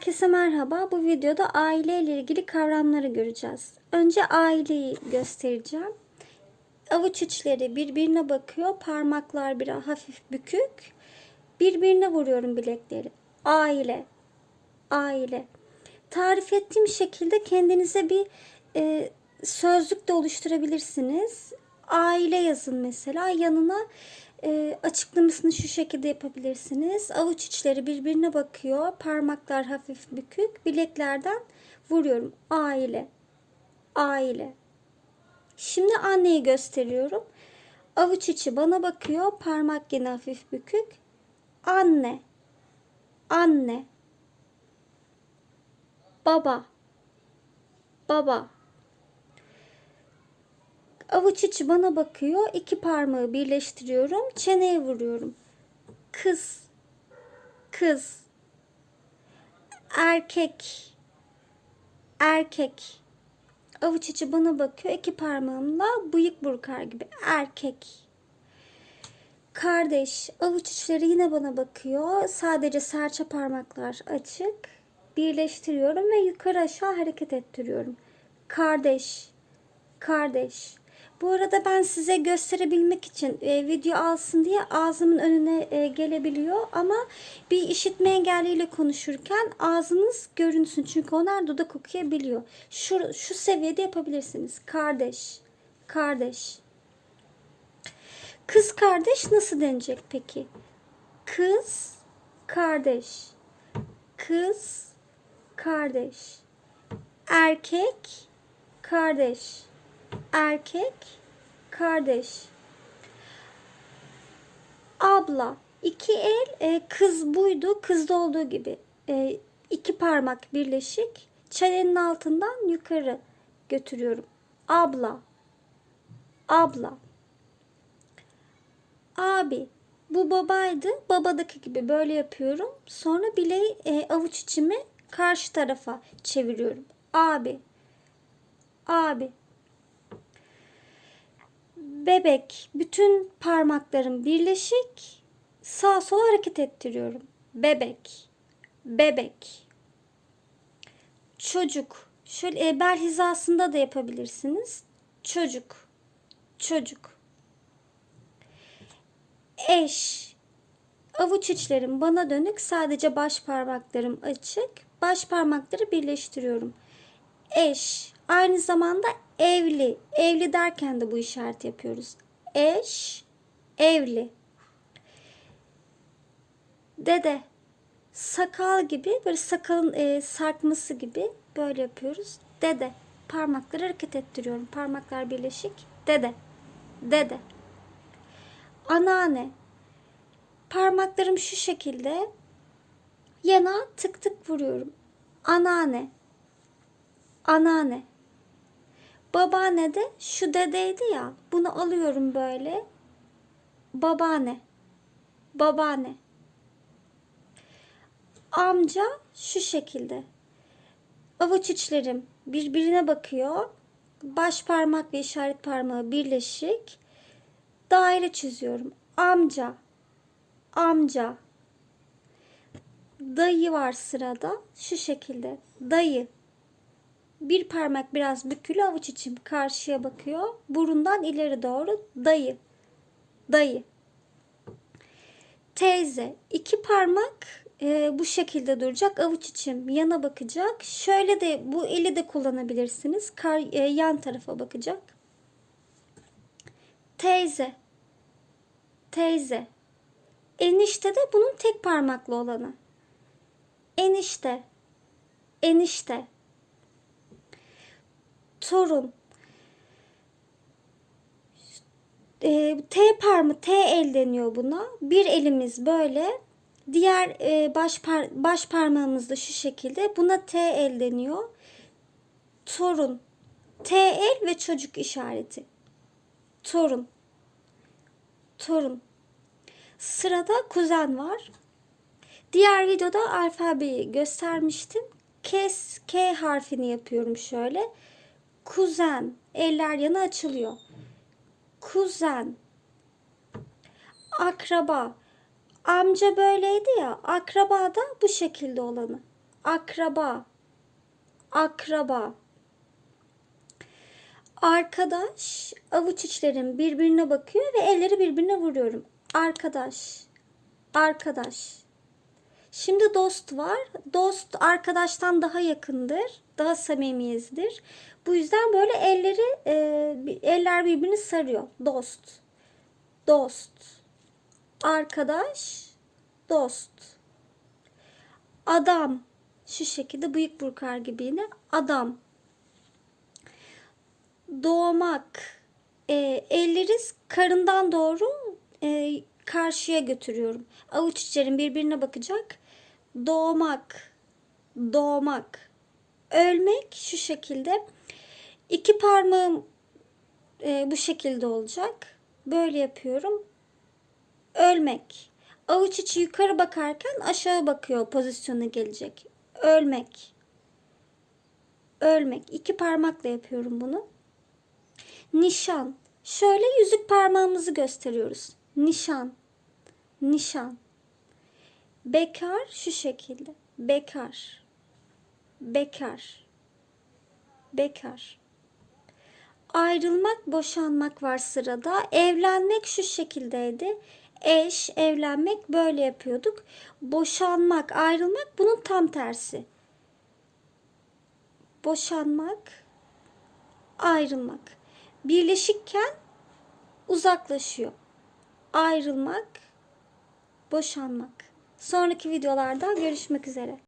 Herkese merhaba. Bu videoda aile ile ilgili kavramları göreceğiz. Önce aileyi göstereceğim. Avuç içleri birbirine bakıyor. Parmaklar biraz hafif bükük. Birbirine vuruyorum bilekleri. Aile. Aile. Tarif ettiğim şekilde kendinize bir e, sözlük de oluşturabilirsiniz. Aile yazın mesela. Yanına e, açıklamasını şu şekilde yapabilirsiniz. Avuç içleri birbirine bakıyor. Parmaklar hafif bükük. Bileklerden vuruyorum. Aile. Aile. Şimdi anneyi gösteriyorum. Avuç içi bana bakıyor. Parmak yine hafif bükük. Anne. Anne. Baba. Baba. Avuç içi bana bakıyor. İki parmağı birleştiriyorum. Çeneye vuruyorum. Kız. Kız. Erkek. Erkek. Avuç içi bana bakıyor. İki parmağımla bıyık burkar gibi. Erkek. Kardeş. Avuç içleri yine bana bakıyor. Sadece serçe parmaklar açık. Birleştiriyorum ve yukarı aşağı hareket ettiriyorum. Kardeş. Kardeş. Bu arada ben size gösterebilmek için e, video alsın diye ağzımın önüne e, gelebiliyor ama bir işitme engelliyle konuşurken ağzınız görünsün çünkü onlar dudak okuyabiliyor. Şu, şu seviyede yapabilirsiniz. Kardeş, kardeş. Kız kardeş nasıl denecek peki? Kız kardeş. Kız kardeş. Erkek kardeş erkek kardeş. Abla iki el e, kız buydu kızda olduğu gibi. E, iki parmak birleşik çenenin altından yukarı götürüyorum. Abla abla. Abi bu babaydı babadaki gibi böyle yapıyorum. Sonra bileği e, avuç içimi karşı tarafa çeviriyorum. Abi abi bebek bütün parmaklarım birleşik sağ sola hareket ettiriyorum. Bebek, bebek, çocuk. Şöyle bel hizasında da yapabilirsiniz. Çocuk, çocuk. Eş, avuç içlerim bana dönük sadece baş parmaklarım açık. Baş parmakları birleştiriyorum. Eş, aynı zamanda evli. Evli derken de bu işareti yapıyoruz. Eş, evli. Dede, sakal gibi böyle sakalın e, sarkması gibi böyle yapıyoruz. Dede, parmakları hareket ettiriyorum. Parmaklar birleşik. Dede, dede. Anneanne, parmaklarım şu şekilde yana tık tık vuruyorum. Anneanne, anneanne. Babaanne de şu dedeydi ya. Bunu alıyorum böyle. Babaanne. Babaanne. Amca şu şekilde. Avuç içlerim birbirine bakıyor. Baş parmak ve işaret parmağı birleşik. Daire çiziyorum. Amca. Amca. Dayı var sırada. Şu şekilde. Dayı. Bir parmak biraz bükülü avuç içim karşıya bakıyor. Burundan ileri doğru dayı. Dayı. Teyze. iki parmak e, bu şekilde duracak. Avuç içim yana bakacak. Şöyle de bu eli de kullanabilirsiniz. Kar, e, yan tarafa bakacak. Teyze. Teyze. Enişte de bunun tek parmaklı olanı. Enişte. Enişte torun. E, T parmağı T el deniyor buna. Bir elimiz böyle. Diğer e, baş, par baş parmağımız da şu şekilde. Buna T el deniyor. Torun. T el ve çocuk işareti. Torun. Torun. Sırada kuzen var. Diğer videoda alfabeyi göstermiştim. Kes K harfini yapıyorum şöyle. Kuzen. Eller yana açılıyor. Kuzen. Akraba. Amca böyleydi ya. Akraba da bu şekilde olanı. akraba, akraba. Arkadaş, avuç içlerim birbirine bakıyor ve elleri birbirine vuruyorum. Arkadaş, arkadaş. Şimdi dost var. Dost arkadaştan daha yakındır, daha samimiyizdir. Bu yüzden böyle elleri e, eller birbirini sarıyor. Dost, dost, arkadaş, dost. Adam, şu şekilde bıyık burkar gibi yine adam. Doğmak, e, elleri karından doğru e, karşıya götürüyorum. Avuç içlerim birbirine bakacak. Doğmak, doğmak. Ölmek şu şekilde. İki parmağım e, bu şekilde olacak. Böyle yapıyorum. Ölmek. Avuç içi yukarı bakarken aşağı bakıyor pozisyona gelecek. Ölmek. Ölmek. İki parmakla yapıyorum bunu. Nişan. Şöyle yüzük parmağımızı gösteriyoruz. Nişan. Nişan. Bekar şu şekilde. Bekar. Bekar. Bekar. Ayrılmak, boşanmak var sırada. Evlenmek şu şekildeydi. Eş, evlenmek böyle yapıyorduk. Boşanmak, ayrılmak bunun tam tersi. Boşanmak, ayrılmak. Birleşikken uzaklaşıyor. Ayrılmak, boşanmak. Sonraki videolarda görüşmek üzere.